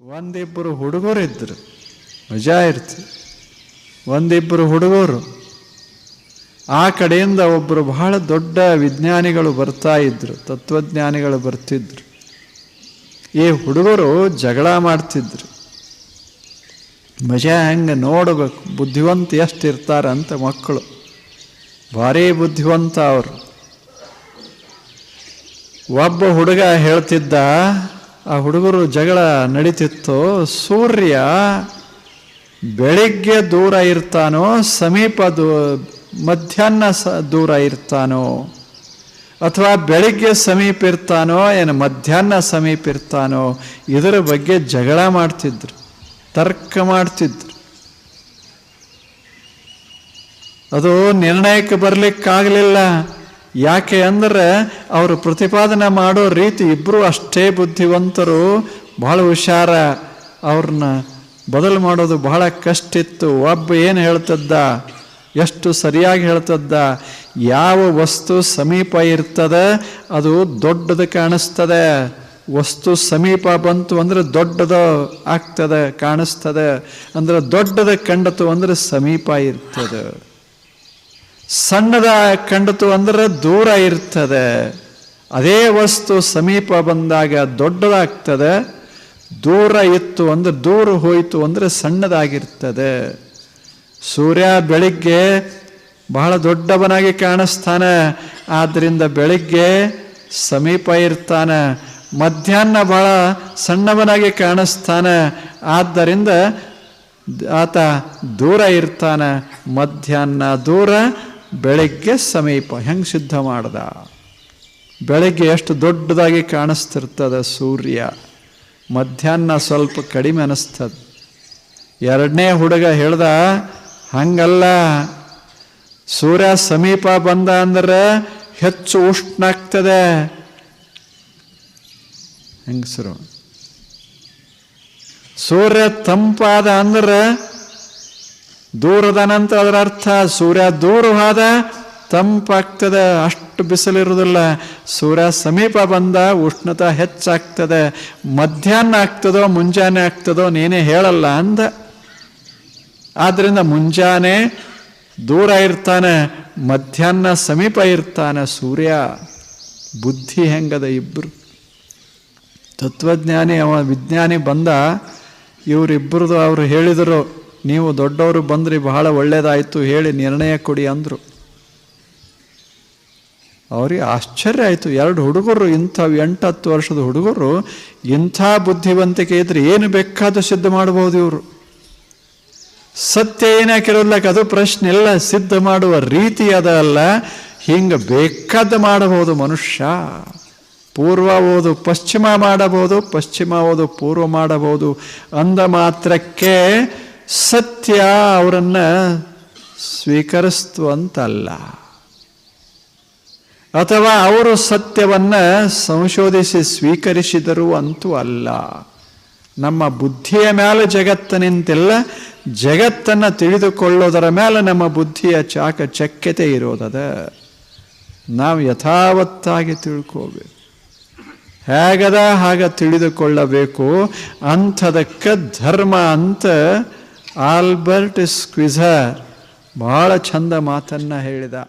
ಒಂದಿಬ್ಬರು ಹುಡುಗರು ಇದ್ದರು ಮಜಾ ಇರ್ತಿ. ಒಂದಿಬ್ಬರು ಹುಡುಗರು. ಆ ಕಡೆಯಿಂದ ಒಬ್ಬರು ಬಹಳ ದೊಡ್ಡ ವಿಜ್ಞಾನಿಗಳು ಬರ್ತಾ ಇದ್ರು, ತತ್ವಜ್ಞಾನಿಗಳು ಬರ್ತಿದ್ರು. ಈ ಹುಡುಗರು ಜಗಳ ಮಾಡ್ತಿದ್ರು. ಮಜಾ ಹೆಂಗೆ ನೋಡಬೇಕು, ಬುದ್ಧಿವಂತ ಎಷ್ಟು ಇರ್ತಾರಂತ ಮಕ್ಕಳು. ಭಾರಿ ಬುದ್ಧಿವಂತ ಅವರು. ಒಬ್ಬ ಹುಡುಗ ಹೇಳ್ತಿದ್ದ ಆ ಹುಡುಗರು ಜಗಳ ನಡೀತಿತ್ತು. ಸೂರ್ಯ ಬೆಳಿಗ್ಗೆ ದೂರ ಇರ್ತಾನೋ, ಸಮೀಪ ದೂ, ಮಧ್ಯಾಹ್ನ ಸ, ದೂರ ಇರ್ತಾನೋ, ಅಥವಾ ಬೆಳಿಗ್ಗೆ ಸಮೀಪ ಇರ್ತಾನೋ, ಏನು ಮಧ್ಯಾಹ್ನ ಸಮೀಪ ಇರ್ತಾನೋ, ಇದರ ಬಗ್ಗೆ ಜಗಳ ಮಾಡ್ತಿದ್ರು, ತರ್ಕ ಮಾಡ್ತಿದ್ರು. ಅದು ನಿರ್ಣಯಕ್ಕೆ ಬರಲಿಕ್ಕಾಗಲಿಲ್ಲ. ಯಾಕೆ ಅಂದರೆ ಅವರು ಪ್ರತಿಪಾದನೆ ಮಾಡೋ ರೀತಿ ಇಬ್ಬರು ಅಷ್ಟೇ ಬುದ್ಧಿವಂತರು, ಬಹಳ ಹುಷಾರ. ಅವ್ರನ್ನ ಬದಲು ಮಾಡೋದು ಬಹಳ ಕಷ್ಟ ಇತ್ತು. ಒಬ್ಬ ಏನು ಹೇಳ್ತದ್ದ? ಎಷ್ಟು ಸರಿಯಾಗಿ ಹೇಳ್ತದ್ದ? ಯಾವ ವಸ್ತು ಸಮೀಪ ಇರ್ತದೆ, ಅದು ದೊಡ್ಡದು ಕಾಣಿಸ್ತದೆ. ವಸ್ತು ಸಮೀಪ ಬಂತು ಅಂದರೆ ದೊಡ್ಡದು ಆಗ್ತದೆ, ಕಾಣಿಸ್ತದೆ. ಅಂದ್ರೆ ದೊಡ್ಡದು ಕಂಡತು ಅಂದರೆ ಸಮೀಪ ಇರ್ತದೆ. ಸಣ್ಣದ ಕಂಡತು ಅಂದ್ರೆ ದೂರ ಇರ್ತದೆ. ಅದೇ ವಸ್ತು ಸಮೀಪ ಬಂದಾಗ ದೊಡ್ಡದಾಗ್ತದೆ. ದೂರ ಇತ್ತು ಅಂದ್ರೆ ದೂರ ಹೋಯಿತು ಅಂದರೆ ಸಣ್ಣದಾಗಿರ್ತದೆ. ಸೂರ್ಯ ಬೆಳಿಗ್ಗೆ ಬಹಳ ದೊಡ್ಡವನಾಗಿ ಕಾಣಿಸ್ತಾನೆ. ಆದ್ದರಿಂದ ಬೆಳಿಗ್ಗೆ ಸಮೀಪ ಇರ್ತಾನೆ. ಮಧ್ಯಾಹ್ನ ಬಹಳ ಸಣ್ಣವನಾಗಿ ಕಾಣಿಸ್ತಾನೆ. ಆದ್ದರಿಂದ ಆತ ದೂರ ಇರ್ತಾನೆ. ಮಧ್ಯಾಹ್ನ ದೂರ ಬೆಳಗ್ಗೆ ಸಮೀಪ ಹೆಂಗೆ ಸಿದ್ಧ ಮಾಡ್ದ? ಬೆಳಗ್ಗೆ ಎಷ್ಟು ದೊಡ್ಡದಾಗಿ ಕಾಣಿಸ್ತಿರ್ತದ ಸೂರ್ಯ? ಮಧ್ಯಾಹ್ನ ಸ್ವಲ್ಪ ಕಡಿಮೆ ಅನಿಸ್ತದೆ. ಎರಡನೇ ಹುಡುಗ ಹೇಳ್ದ, ಹಂಗಲ್ಲ. ಸೂರ್ಯ ಸಮೀಪ ಬಂದ ಅಂದ್ರೆ ಹೆಚ್ಚು ಉಷ್ಣ ಆಗ್ತದೆ ಹೆಂಗಸರು? ಸೂರ್ಯ ತಂಪಾದ ಅಂದ್ರೆ ದೂರದ ನಂತರ ಅದರ ಅರ್ಥ, ಸೂರ್ಯ ದೂರ ಹೋದ ತಂಪಾಗ್ತದೆ ಅಷ್ಟು ಬಿಸಿಲಿರುವುದಿಲ್ಲ. ಸೂರ್ಯ ಸಮೀಪ ಬಂದ, ಉಷ್ಣತೆ ಹೆಚ್ಚಾಗ್ತದೆ. ಮಧ್ಯಾಹ್ನ ಆಗ್ತದೋ, ಮುಂಜಾನೆ ಆಗ್ತದೋ, ನೀನೇ ಹೇಳಲ್ಲ ಅಂದ. ಆದ್ದರಿಂದ ಮುಂಜಾನೆ ದೂರ ಇರ್ತಾನೆ, ಮಧ್ಯಾಹ್ನ ಸಮೀಪ ಇರ್ತಾನೆ ಸೂರ್ಯ. ಬುದ್ಧಿ ಹೆಂಗದ ಇಬ್ಬರು ತತ್ವಜ್ಞಾನಿ, ಅವ ವಿಜ್ಞಾನಿ ಬಂದ ಇವರಿಬ್ಬರದು ಅವರು ಹೇಳಿದರು ನೀವು ದೊಡ್ಡವರು ಬಂದ್ರಿ, ಬಹಳ ಒಳ್ಳೆಯದಾಯಿತು ಹೇಳಿ ನಿರ್ಣಯ ಕೊಡಿ ಅಂದರು. ಅವ್ರಿಗೆ ಆಶ್ಚರ್ಯ ಆಯಿತು, ಎರಡು ಹುಡುಗರು, ಇಂಥ ಎಂಟತ್ತು ವರ್ಷದ ಹುಡುಗರು, ಇಂಥ ಬುದ್ಧಿವಂತಿಕೆ ಇದ್ರೆ ಏನು ಬೇಕಾದ ಸಿದ್ಧ ಮಾಡಬಹುದು ಇವರು. ಸತ್ಯ ಏನಾಕಿರೋಲ್ಲ ಅದು ಪ್ರಶ್ನೆ ಇಲ್ಲ, ಸಿದ್ಧ ಮಾಡುವ ರೀತಿ ಅಲ್ಲ, ಹಿಂಗೆ ಬೇಕಾದ ಮಾಡಬಹುದು ಮನುಷ್ಯ. ಪೂರ್ವ ಓದು, ಪಶ್ಚಿಮ ಮಾಡಬಹುದು, ಪಶ್ಚಿಮ ಓದು, ಪೂರ್ವ ಮಾಡಬಹುದು, ಅಂದ ಮಾತ್ರಕ್ಕೆ ಸತ್ಯ ಅವರನ್ನು ಸ್ವೀಕರಿಸ್ತು ಅಂತಲ್ಲ ಅಥವಾ ಅವರು ಸತ್ಯವನ್ನು ಸಂಶೋಧಿಸಿ ಸ್ವೀಕರಿಸಿದರು ಅಂತೂ ಅಲ್ಲ. ನಮ್ಮ ಬುದ್ಧಿಯ ಮೇಲೆ ಜಗತ್ತು ನಿಂತಿಲ್ಲ ಜಗತ್ತನ್ನು ತಿಳಿದುಕೊಳ್ಳೋದರ ಮೇಲೆ ನಮ್ಮ ಬುದ್ಧಿಯ ಚಾಕಚಕ್ಯತೆ ಇರೋದದ. ನಾವು ಯಥಾವತ್ತಾಗಿ ತಿಳ್ಕೋಬೇಕು. ಹೇಗದ ಹಾಗೆ ತಿಳಿದುಕೊಳ್ಳಬೇಕು, ಅಂಥದಕ್ಕೆ ಧರ್ಮ ಅಂತ ಆಲ್ಬರ್ಟ್ ಸ್ಕ್ವಿಝರ್ ಭಾಳ ಚಂದ ಮಾತನ್ನು ಹೇಳಿದ.